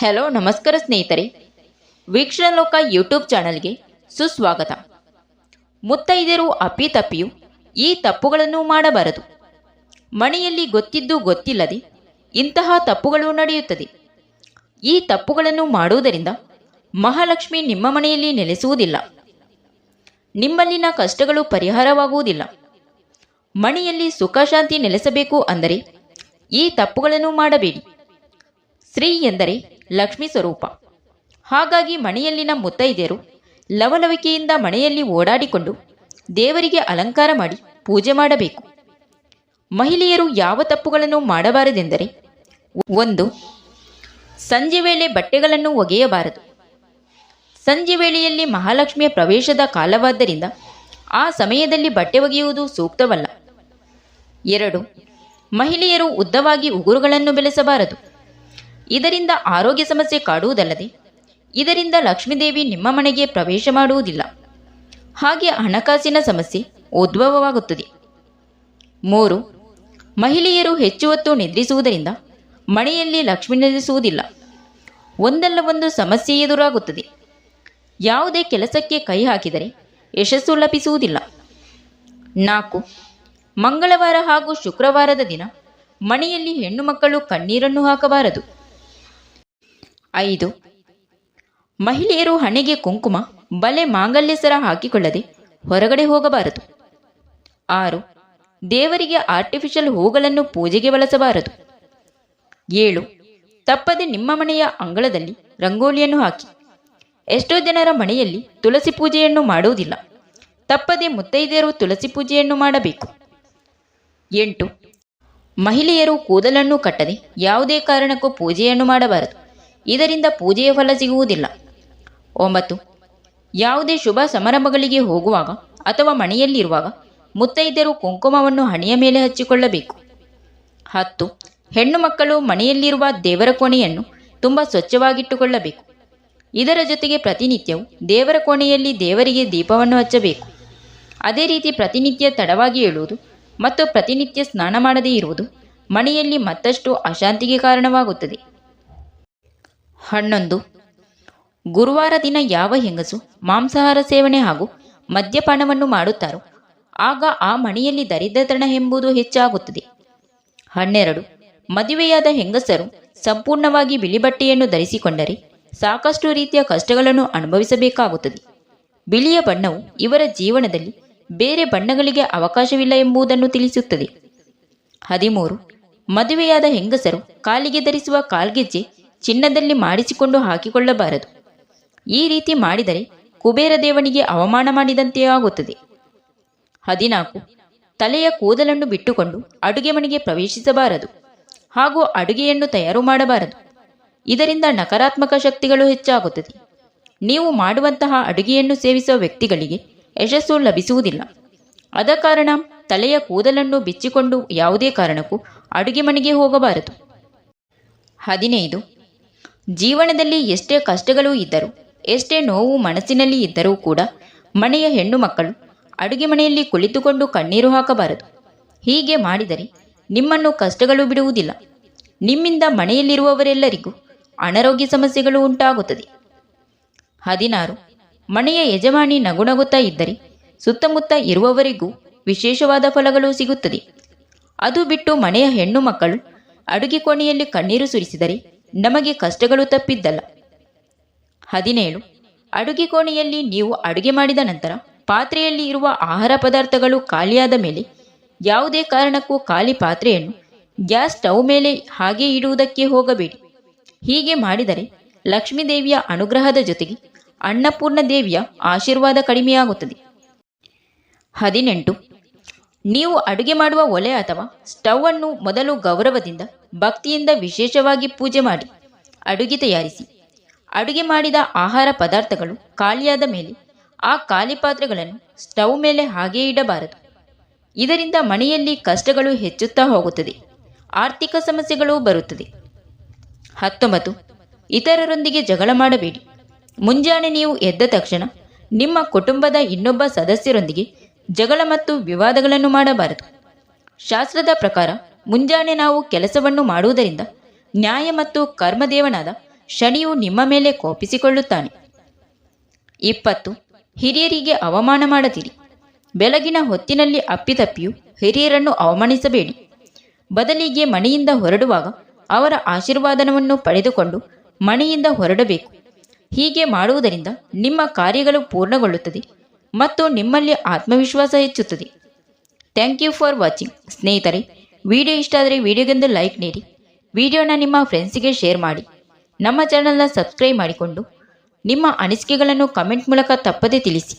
Hello ನಮಸ್ಕಾರ ಸ್ನೇಹಿತರೆ. ವೀಕ್ಷಣ ಲೋಕ ಯೂಟ್ಯೂಬ್ ಚಾನಲ್ಗೆ ಸುಸ್ವಾಗತ. ಮುತ್ತೈದೆಯರು ಅಪ್ಪಿತಪ್ಪಿಯು ಈ ತಪ್ಪುಗಳನ್ನು ಮಾಡಬಾರದು. ಮನೆಯಲ್ಲಿ ಗೊತ್ತಿದ್ದು ಗೊತ್ತಿಲ್ಲದೆ ಇಂತಹ ತಪ್ಪುಗಳು ನಡೆಯುತ್ತದೆ. ಈ ತಪ್ಪುಗಳನ್ನು ಮಾಡುವುದರಿಂದ ಮಹಾಲಕ್ಷ್ಮಿ ನಿಮ್ಮ ಮನೆಯಲ್ಲಿ ನೆಲೆಸುವುದಿಲ್ಲ. ನಿಮ್ಮಲ್ಲಿನ ಕಷ್ಟಗಳು ಪರಿಹಾರವಾಗುವುದಿಲ್ಲ. ಮನೆಯಲ್ಲಿ ಸುಖ ಶಾಂತಿ ನೆಲೆಸಬೇಕು ಅಂದರೆ ಈ ತಪ್ಪುಗಳನ್ನು ಮಾಡಬೇಡಿ. ಸ್ತ್ರೀ ಎಂದರೆ ಲಕ್ಷ್ಮಿ ಸ್ವರೂಪ. ಹಾಗಾಗಿ ಮನೆಯಲ್ಲಿನ ಮುತ್ತೈದೆಯರು ಲವಲವಿಕೆಯಿಂದ ಮನೆಯಲ್ಲಿ ಓಡಾಡಿಕೊಂಡು ದೇವರಿಗೆ ಅಲಂಕಾರ ಮಾಡಿ ಪೂಜೆ ಮಾಡಬೇಕು. ಮಹಿಳೆಯರು ಯಾವ ತಪ್ಪುಗಳನ್ನು ಮಾಡಬಾರದೆಂದರೆ ಒಂದು, ಸಂಜೆ ವೇಳೆ ಬಟ್ಟೆಗಳನ್ನು ಒಗೆಯಬಾರದು. ಸಂಜೆ ವೇಳೆಯಲ್ಲಿ ಮಹಾಲಕ್ಷ್ಮಿಯ ಪ್ರವೇಶದ ಕಾಲವಾದ್ದರಿಂದ ಆ ಸಮಯದಲ್ಲಿ ಬಟ್ಟೆ ಒಗೆಯುವುದು ಸೂಕ್ತವಲ್ಲ. ಎರಡು, ಮಹಿಳೆಯರು ಉದ್ದವಾಗಿ ಉಗುರುಗಳನ್ನು ಬೆಳೆಸಬಾರದು. ಇದರಿಂದ ಆರೋಗ್ಯ ಸಮಸ್ಯೆ ಕಾಡುವುದಲ್ಲದೆ ಇದರಿಂದ ಲಕ್ಷ್ಮೀದೇವಿ ನಿಮ್ಮ ಮನೆಗೆ ಪ್ರವೇಶ ಮಾಡುವುದಿಲ್ಲ. ಹಾಗೆ ಹಣಕಾಸಿನ ಸಮಸ್ಯೆ ಉದ್ಭವವಾಗುತ್ತದೆ. ಮೂರು, ಮಹಿಳೆಯರು ಹೆಚ್ಚು ಹೊತ್ತು ನಿದ್ರಿಸುವುದರಿಂದ ಮನೆಯಲ್ಲಿ ಲಕ್ಷ್ಮಿ ನೆಲೆಸುವುದಿಲ್ಲ ಒಂದಲ್ಲ ಒಂದು ಸಮಸ್ಯೆ ಎದುರಾಗುತ್ತದೆ. ಯಾವುದೇ ಕೆಲಸಕ್ಕೆ ಕೈ ಹಾಕಿದರೆ ಯಶಸ್ಸು ಲಭಿಸುವುದಿಲ್ಲ. ನಾಲ್ಕು, ಮಂಗಳವಾರ ಹಾಗೂ ಶುಕ್ರವಾರದ ದಿನ ಮನೆಯಲ್ಲಿ ಹೆಣ್ಣು ಮಕ್ಕಳು ಕಣ್ಣೀರನ್ನು ಹಾಕಬಾರದು. ಐದು. ಮಹಿಳೆಯರು ಹಣೆಗೆ ಕುಂಕುಮ, ಬಲೆ ಮಾಂಗಲ್ಯ ಸರ ಹಾಕಿಕೊಳ್ಳದೆ ಹೊರಗಡೆ ಹೋಗಬಾರದು. ಆರು. ದೇವರಿಗೆ ಆರ್ಟಿಫಿಷಿಯಲ್ ಹೂಗಳನ್ನು ಪೂಜೆಗೆ ಬಳಸಬಾರದು. ಏಳು. ತಪ್ಪದೆ ನಿಮ್ಮ ಮನೆಯ ಅಂಗಳದಲ್ಲಿ ರಂಗೋಲಿಯನ್ನು ಹಾಕಿ. ಎಷ್ಟೋ ಜನರ ಮನೆಯಲ್ಲಿ ತುಳಸಿ ಪೂಜೆಯನ್ನು ಮಾಡುವುದಿಲ್ಲ. ತಪ್ಪದೆ ಮುತ್ತೈದೆಯರು ತುಳಸಿ ಪೂಜೆಯನ್ನು ಮಾಡಬೇಕು. ಎಂಟು. ಮಹಿಳೆಯರು ಕೂದಲನ್ನು ಕಟ್ಟದೆ ಯಾವುದೇ ಕಾರಣಕ್ಕೂ ಪೂಜೆಯನ್ನು ಮಾಡಬಾರದು. ಇದರಿಂದ ಪೂಜೆಯ ಫಲ ಸಿಗುವುದಿಲ್ಲ. ಒಂಬತ್ತು, ಯಾವುದೇ ಶುಭ ಸಮಾರಂಭಗಳಿಗೆ ಹೋಗುವಾಗ ಅಥವಾ ಮನೆಯಲ್ಲಿರುವಾಗ ಮುತ್ತೈದ್ಯರು ಕುಂಕುಮವನ್ನು ಹಣೆಯ ಮೇಲೆ ಹಚ್ಚಿಕೊಳ್ಳಬೇಕು. ಹತ್ತು, ಹೆಣ್ಣು ಮಕ್ಕಳು ಮನೆಯಲ್ಲಿರುವ ದೇವರ ಕೋಣೆಯನ್ನು ತುಂಬ ಸ್ವಚ್ಛವಾಗಿಟ್ಟುಕೊಳ್ಳಬೇಕು. ಇದರ ಜೊತೆಗೆ ಪ್ರತಿನಿತ್ಯವು ದೇವರ ಕೋಣೆಯಲ್ಲಿ ದೇವರಿಗೆ ದೀಪವನ್ನು ಹಚ್ಚಬೇಕು. ಅದೇ ರೀತಿ ಪ್ರತಿನಿತ್ಯ ತಡವಾಗಿ ಏಳುವುದು ಮತ್ತು ಪ್ರತಿನಿತ್ಯ ಸ್ನಾನ ಮಾಡದೇ ಇರುವುದು ಮನೆಯಲ್ಲಿ ಮತ್ತಷ್ಟು ಅಶಾಂತಿಗೆ ಕಾರಣವಾಗುತ್ತದೆ. ಹನ್ನೊಂದು. ಗುರುವಾರ ದಿನ ಯಾವ ಹೆಂಗಸು ಮಾಂಸಾಹಾರ ಸೇವನೆ ಹಾಗೂ ಮದ್ಯಪಾನವನ್ನು ಮಾಡುತ್ತಾರೋ, ಆಗ ಆ ಮನೆಯಲ್ಲಿ ದರಿದ್ರತನ ಎಂಬುದು ಹೆಚ್ಚಾಗುತ್ತದೆ. ಹನ್ನೆರಡು. ಮದುವೆಯಾದ ಹೆಂಗಸರು ಸಂಪೂರ್ಣವಾಗಿ ಬಿಳಿ ಬಟ್ಟೆಯನ್ನು ಧರಿಸಿಕೊಂಡರೆ ಸಾಕಷ್ಟು ರೀತಿಯ ಕಷ್ಟಗಳನ್ನು ಅನುಭವಿಸಬೇಕಾಗುತ್ತದೆ. ಬಿಳಿಯ ಬಣ್ಣವು ಇವರ ಜೀವನದಲ್ಲಿ ಬೇರೆ ಬಣ್ಣಗಳಿಗೆ ಅವಕಾಶವಿಲ್ಲ ಎಂಬುದನ್ನು ತಿಳಿಸುತ್ತದೆ. ಹದಿಮೂರು. ಮದುವೆಯಾದ ಹೆಂಗಸರು ಕಾಲಿಗೆ ಧರಿಸುವ ಕಾಲ್ಗೆಜ್ಜೆ ಚಿನ್ನದಲ್ಲಿ ಮಾಡಿಸಿಕೊಂಡು ಹಾಕಿಕೊಳ್ಳಬಾರದು. ಈ ರೀತಿ ಮಾಡಿದರೆ ಕುಬೇರ ದೇವನಿಗೆ ಅವಮಾನ ಮಾಡಿದಂತೆ ಆಗುತ್ತದೆ. ಹದಿನಾಲ್ಕು. ತಲೆಯ ಕೂದಲನ್ನು ಬಿಟ್ಟುಕೊಂಡು ಅಡುಗೆ ಮನೆಗೆ ಪ್ರವೇಶಿಸಬಾರದು. ಹಾಗೂ ಅಡುಗೆಯನ್ನು ತಯಾರು ಮಾಡಬಾರದು. ಇದರಿಂದ ನಕಾರಾತ್ಮಕ ಶಕ್ತಿಗಳು ಹೆಚ್ಚಾಗುತ್ತದೆ. ನೀವು ಮಾಡುವಂತಹ ಅಡುಗೆಯನ್ನು ಸೇವಿಸುವ ವ್ಯಕ್ತಿಗಳಿಗೆ ಯಶಸ್ಸು ಲಭಿಸುವುದಿಲ್ಲ. ಅದ ಕಾರಣ ತಲೆಯ ಕೂದಲನ್ನು ಬಿಚ್ಚಿಕೊಂಡು ಯಾವುದೇ ಕಾರಣಕ್ಕೂ ಅಡುಗೆ ಮನೆಗೆ ಹೋಗಬಾರದು. ಹದಿನೈದು. ಜೀವನದಲ್ಲಿ ಎಷ್ಟೇ ಕಷ್ಟಗಳು ಇದ್ದರೂ, ಎಷ್ಟೇ ನೋವು ಮನಸ್ಸಿನಲ್ಲಿ ಇದ್ದರೂ ಕೂಡ ಮನೆಯ ಹೆಣ್ಣು ಮಕ್ಕಳು ಅಡುಗೆ ಮನೆಯಲ್ಲಿ ಕುಳಿತುಕೊಂಡು ಕಣ್ಣೀರು ಹಾಕಬಾರದು. ಹೀಗೆ ಮಾಡಿದರೆ ನಿಮ್ಮನ್ನು ಕಷ್ಟಗಳು ಬಿಡುವುದಿಲ್ಲ. ನಿಮ್ಮಿಂದ ಮನೆಯಲ್ಲಿರುವವರೆಲ್ಲರಿಗೂ ಅನಾರೋಗ್ಯ ಸಮಸ್ಯೆಗಳು ಉಂಟಾಗುತ್ತದೆ. ಹದಿನಾರು. ಮನೆಯ ಯಜಮಾನಿ ನಗುನಗುತ್ತಾ ಇದ್ದರೆ ಸುತ್ತಮುತ್ತ ಇರುವವರಿಗೂ ವಿಶೇಷವಾದ ಫಲಗಳು ಸಿಗುತ್ತದೆ. ಅದು ಬಿಟ್ಟು ಮನೆಯ ಹೆಣ್ಣು ಮಕ್ಕಳು ಅಡುಗೆ ಕೋಣೆಯಲ್ಲಿ ಕಣ್ಣೀರು ಸುರಿಸಿದರೆ ನಮಗೆ ಕಷ್ಟಗಳು ತಪ್ಪಿದ್ದಲ್ಲ. ಹದಿನೇಳು, ಅಡುಗೆ ಕೋಣೆಯಲ್ಲಿ ನೀವು ಅಡುಗೆ ಮಾಡಿದ ನಂತರ ಪಾತ್ರೆಯಲ್ಲಿ ಇರುವ ಆಹಾರ ಪದಾರ್ಥಗಳು ಖಾಲಿಯಾದ ಮೇಲೆ ಯಾವುದೇ ಕಾರಣಕ್ಕೂ ಖಾಲಿ ಪಾತ್ರೆಯನ್ನು ಗ್ಯಾಸ್ ಸ್ಟವ್ ಮೇಲೆ ಹಾಗೆ ಇಡುವುದಕ್ಕೆ ಹೋಗಬೇಡಿ. ಹೀಗೆ ಮಾಡಿದರೆ ಲಕ್ಷ್ಮೀದೇವಿಯ ಅನುಗ್ರಹದ ಜೊತೆಗೆ ಅನ್ನಪೂರ್ಣ ದೇವಿಯ ಆಶೀರ್ವಾದ ಕಡಿಮೆಯಾಗುತ್ತದೆ. ಹದಿನೆಂಟು, ನೀವು ಅಡುಗೆ ಮಾಡುವ ಒಲೆ ಅಥವಾ ಸ್ಟವ್ ಅನ್ನು ಮೊದಲು ಗೌರವದಿಂದ ಭಕ್ತಿಯಿಂದ ವಿಶೇಷವಾಗಿ ಪೂಜೆ ಮಾಡಿ, ಅಡುಗೆ ತಯಾರಿಸಿ. ಅಡುಗೆ ಮಾಡಿದ ಆಹಾರ ಪದಾರ್ಥಗಳು ಖಾಲಿಯಾದ ಮೇಲೆ ಆ ಖಾಲಿ ಪಾತ್ರೆಗಳನ್ನು ಸ್ಟವ್ ಮೇಲೆ ಹಾಗೇ ಇಡಬಾರದು. ಇದರಿಂದ ಮನೆಯಲ್ಲಿ ಕಷ್ಟಗಳು ಹೆಚ್ಚುತ್ತಾ ಹೋಗುತ್ತದೆ. ಆರ್ಥಿಕ ಸಮಸ್ಯೆಗಳು ಬರುತ್ತದೆ. ಹತ್ತೊಂಬತ್ತು. ಇತರರೊಂದಿಗೆ ಜಗಳ ಮಾಡಬೇಡಿ. ಮುಂಜಾನೆ ನೀವು ಎದ್ದ ತಕ್ಷಣ ನಿಮ್ಮ ಕುಟುಂಬದ ಇನ್ನೊಬ್ಬ ಸದಸ್ಯರೊಂದಿಗೆ ಜಗಳ ಮತ್ತು ವಿವಾದಗಳನ್ನು ಮಾಡಬಾರದು. ಶಾಸ್ತ್ರದ ಪ್ರಕಾರ ಮುಂಜಾನೆ ನಾವು ಕೆಲಸವನ್ನು ಮಾಡುವುದರಿಂದ ನ್ಯಾಯ ಮತ್ತು ಕರ್ಮದೇವನಾದ ಶನಿಯು ನಿಮ್ಮ ಮೇಲೆ ಕೋಪಿಸಿಕೊಳ್ಳುತ್ತಾನೆ. ಇಪ್ಪತ್ತು. ಹಿರಿಯರಿಗೆ ಅವಮಾನ ಮಾಡದಿರಿ. ಬೆಳಗಿನ ಹೊತ್ತಿನಲ್ಲಿ ಅಪ್ಪಿತಪ್ಪಿಯು ಹಿರಿಯರನ್ನು ಅವಮಾನಿಸಬೇಡಿ. ಬದಲಿಗೆ ಮಣಿಯಿಂದ ಹೊರಡುವಾಗ ಅವರ ಆಶೀರ್ವಾದನವನ್ನು ಪಡೆದುಕೊಂಡು ಮಣಿಯಿಂದ ಹೊರಡಬೇಕು. ಹೀಗೆ ಮಾಡುವುದರಿಂದ ನಿಮ್ಮ ಕಾರ್ಯಗಳು ಪೂರ್ಣಗೊಳ್ಳುತ್ತದೆ ಮತ್ತು ನಿಮ್ಮಲ್ಲಿ ಆತ್ಮವಿಶ್ವಾಸ ಹೆಚ್ಚುತ್ತದೆ. ಥ್ಯಾಂಕ್ ಯು ಫಾರ್ ವಾಚಿಂಗ್ ಸ್ನೇಹಿತರೆ. ವಿಡಿಯೋ ಇಷ್ಟ ಆದರೆ ವಿಡಿಯೋಗೊಂದು ಲೈಕ್ ನೀಡಿ, ವಿಡಿಯೋನ ನಿಮ್ಮ ಫ್ರೆಂಡ್ಸಿಗೆ ಶೇರ್ ಮಾಡಿ, ನಮ್ಮ ಚಾನಲ್ನ ಸಬ್ಸ್ಕ್ರೈಬ್ ಮಾಡಿಕೊಂಡು, ನಿಮ್ಮ ಅನಿಸಿಕೆಗಳನ್ನು ಕಮೆಂಟ್ ಮೂಲಕ ತಪ್ಪದೇ ತಿಳಿಸಿ.